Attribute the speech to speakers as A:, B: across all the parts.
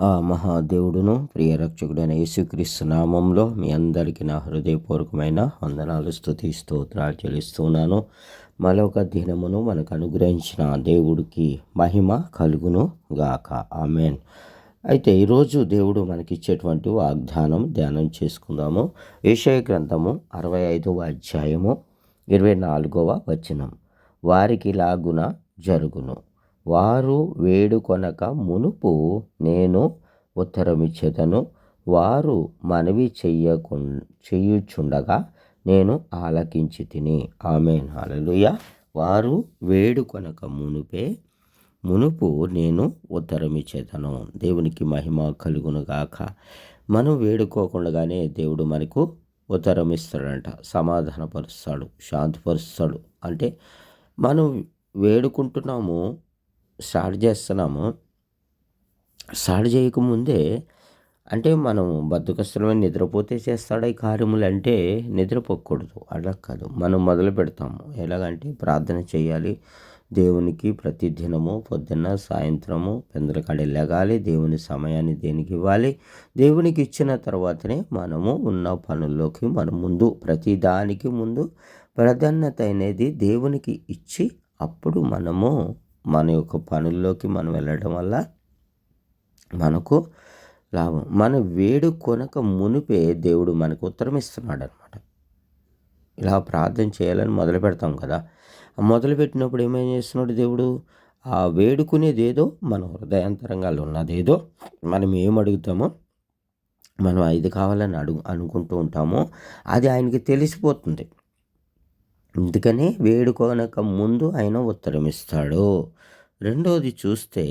A: ఆ మహాదేవుడును ప్రియరక్షకుడైన యేసుక్రీస్తు నామంలో మీ అందరికీ నా హృదయపూర్వకమైన వందనాలు స్థుతి స్తోత్రాలు చెల్లిస్తున్నాను. మరొక దినమును మనకు అనుగ్రహించిన దేవుడికి మహిమ కలుగును గాక ఆమెన్. అయితే ఈరోజు దేవుడు మనకిచ్చేటువంటి వాగ్దానం ధ్యానం చేసుకుందాము. ఏషయ గ్రంథము అరవై ఐదవ అధ్యాయము ఇరవై నాలుగవ వచనం. వారికి లాగున జరుగును. వారు వేడుకొనక మునుపు నేను ఉత్తరమిచ్చేదను. వారు మనవి చెయ్యకు చేయుచుండగా నేను ఆలకించి తిని ఆమె నాలలుయ వారు వేడుకొనక మునుపే మునుపు నేను ఉత్తరమిచ్చేదను. దేవునికి మహిమ కలుగునుగాక. మనం వేడుకోకుండానే దేవుడు మనకు ఉత్తరం ఇస్తాడంట సమాధానపరుస్తాడు శాంతిపరుస్తాడు. అంటే మనం వేడుకుంటున్నాము స్టార్ట్ చేస్తున్నాము. స్టార్ట్ చేయకముందే అంటే మనం బతుకస్తులమైన నిద్రపోతే చేస్తాడు ఈ కార్యములు అంటే నిద్రపోకూడదు. అలా కాదు. మనం మొదలు పెడతాము. ఎలాగంటే ప్రార్థన చేయాలి. దేవునికి ప్రతి దినము పొద్దున్న సాయంత్రము పెందలకాడి లెగాలి. దేవుని సమయాన్ని దేనికి ఇవ్వాలి? దేవునికి ఇచ్చిన తర్వాతనే మనము ఉన్న పనుల్లోకి మనం ముందు ప్రతి దానికి ముందు ప్రాధాన్యత అనేది దేవునికి ఇచ్చి అప్పుడు మనము మన యొక్క పనుల్లోకి మనం వెళ్ళడం వల్ల మనకు లాభం. మన వేడు కొనక మునిపే దేవుడు మనకు ఉత్తరం ఇస్తున్నాడు అనమాట ఇలా ప్రార్థన చేయాలని మొదలు పెడతాం కదా. మొదలు పెట్టినప్పుడు ఏమేం చేస్తున్నాడు దేవుడు? ఆ వేడుకునేది ఏదో మన హృదయాంతరంగాలు ఉన్నదేదో మనం ఏం అడుగుతామో మనం ఇది కావాలని అడుగు అనుకుంటూ ఉంటామో అది ఆయనకి తెలిసిపోతుంది. అందుకనే వేడుకొనక ముందు ఆయన ఉత్తరమిస్తాడు. రెండోది చూస్తే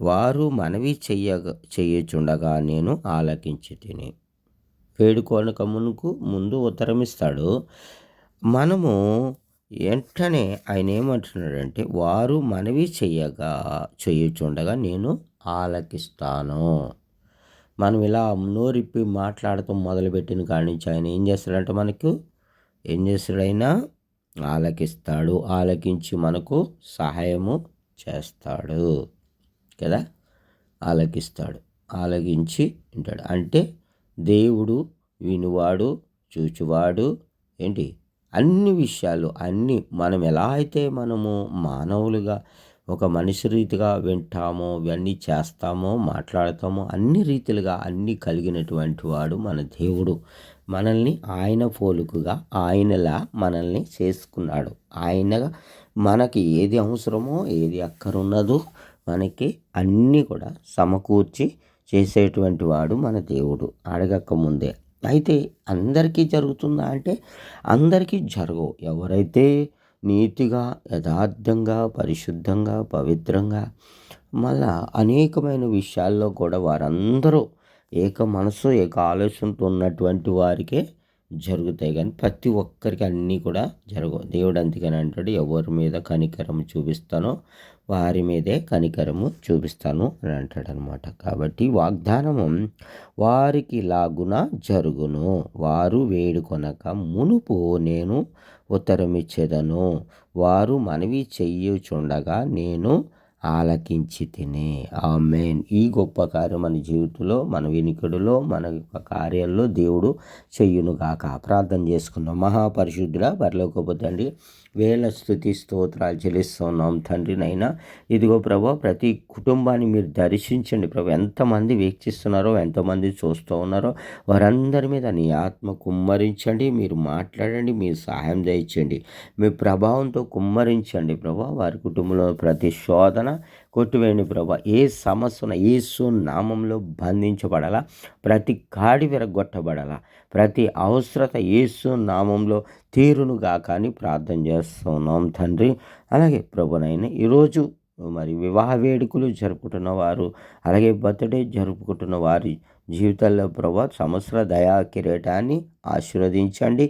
A: వారు మనవి చెయ్య చేయుచుండగా నేను ఆలకించి తిని. వేడుకొనక మునుకు ముందు ఉత్తరమిస్తాడు. మనము వెంటనే ఆయన ఏమంటున్నాడంటే వారు మనవి చెయ్యగా చేయుచుండగా నేను ఆలకిస్తాను. మనం ఇలా నోరిప్పి మాట్లాడటం మొదలుపెట్టిన కాడి నుంచి ఆయన ఏం చేస్తాడంటే మనకు ఏం చేస్తాడైనా ఆలకిస్తాడు. ఆలకించి మనకు సహాయము చేస్తాడు. కదా? ఆలకిస్తాడు. ఆలకించి ఉంటాడు. అంటే దేవుడు వినువాడు చూచువాడు ఏంటి? అన్ని విషయాలు అన్నీ మనం ఎలా అయితే మనము మానవులుగా ఒక మనిషి రీతిగా వింటామో ఇవన్నీ చేస్తామో మాట్లాడతామో అన్ని రీతిలుగా అన్నీ కలిగినటువంటి వాడు మన దేవుడు. మనల్ని ఆయన పోలుకుగా ఆయనలా మనల్ని చేసుకున్నాడు. ఆయన మనకి ఏది అవసరమో ఏది అక్కరున్నదో మనకి అన్నీ కూడా సమకూర్చి చేసేటువంటి వాడు మన దేవుడు. అడగక ముందే. అయితే అందరికీ జరుగుతుందా అంటే అందరికీ జరగవు. ఎవరైతే నీతిగా యథార్థంగా పరిశుద్ధంగా పవిత్రంగా మళ్ళా అనేకమైన విషయాల్లో కూడా వారందరూ ఏక మనసు ఏక ఆలోచనతో ఉన్నటువంటి వారికే జరుగుతాయి. కానీ ప్రతి ఒక్కరికి అన్నీ కూడా జరగవు దేవుడు అందుకని అంటాడు ఎవరి మీద కనికరం చూపిస్తానో వారి మీదే కనికరము చూపిస్తాను అని అంటాడు అనమాట కాబట్టి వాగ్దానము వారికి లాగున జరుగును. వారు వేడుకొనక మునుపు నేను ఉత్తరమిచ్చేదను. వారు మనవి చెయ్యుచుండగా నేను ఆలకించి తిని. మెయిన్ ఈ గొప్ప కార్యం మన జీవితంలో మన వెనుకడులో మన యొక్క కార్యాల్లో దేవుడు చెయ్యునుగాక ప్రార్థన చేసుకుందాం. మహాపరిశుద్ధుల బరిలోకపోతే తండ్రి వేల స్థుతి స్తోత్రాలు చెల్లిస్తున్నాం తండ్రినైనా ఇదిగో ప్రభా ప్రతి కుటుంబాన్ని మీరు దర్శించండి ప్రభు. ఎంతమంది వీక్షిస్తున్నారో ఎంతమంది చూస్తూ ఉన్నారో వారందరి మీద నీ ఆత్మ కుమ్మరించండి. మీరు మాట్లాడండి మీరు సహాయం దయచండి మీ ప్రభావంతో కుమ్మరించండి ప్రభా. వారి కుటుంబంలో ప్రతి శోధన కొట్టివేయండి ప్రభా. ఏ సమస్యన ఏసు నామంలో బంధించబడాలా ప్రతి కాడి విరగొట్టబడాలా ప్రతి అవసరత ఏసు నామంలో తీరునుగా కానీ ప్రార్థన చేస్తున్నాం తండ్రి. అలాగే ప్రభునైనా ఈరోజు మరి వివాహ వేడుకలు జరుపుకుంటున్న వారు అలాగే బర్త్డే జరుపుకుంటున్న వారి జీవితాల్లో ప్రభా సంవత్సర దయా కిరీటాన్ని ఆశీర్వదించండి.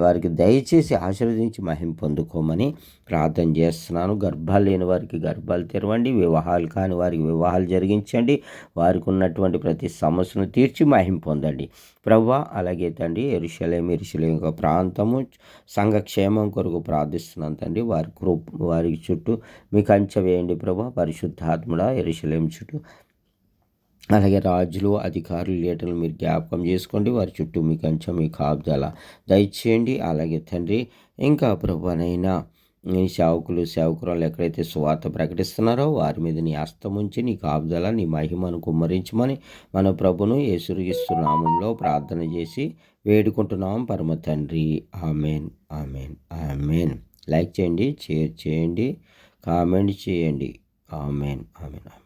A: వారికి దయచేసి ఆశీర్వదించి మహిం పొందుకోమని ప్రార్థన చేస్తున్నాను. గర్భాలు లేని వారికి గర్భాలు తెరవండి. వివాహాలు కాని వారికి వివాహాలు జరిగించండి. వారికి ఉన్నటువంటి ప్రతి సమస్యను తీర్చి మహిం పొందండి. ప్రవ్వా అలాగే తండ్రి ఎరుషలేం ఎరుషలేం యొక్క ప్రాంతము సంఘక్షేమం కొరకు ప్రార్థిస్తున్నాను తండ్రి. వారి కృప వారి చుట్టూ మీకు అంచె వేయండి ప్రభా పరిశుద్ధాత్ముడ ఎరుశలేం చుట్టూ అలాగే రాజులు అధికారులు లీటర్లు మీరు జ్ఞాపకం చేసుకోండి. వారి చుట్టూ మీ కంచెం మీ కాపుదల దయచేయండి. అలాగే తండ్రి ఇంకా ప్రభునైనా నీ సేవకులు సేవకురాలు ఎక్కడైతే సువార్త ప్రకటిస్తున్నారో వారి మీద నీ అస్తం ఉంచి నీ కాపుదల నీ మహిమను కుమ్మరించమని మన ప్రభును యేసురిస్తు నామంలో ప్రార్థన చేసి వేడుకుంటున్నాం. పరమ తండ్రి ఆమెన్ ఆమెన్ ఆమెన్. లైక్ చేయండి షేర్ చేయండి కామెంట్ చేయండి. Amen amen.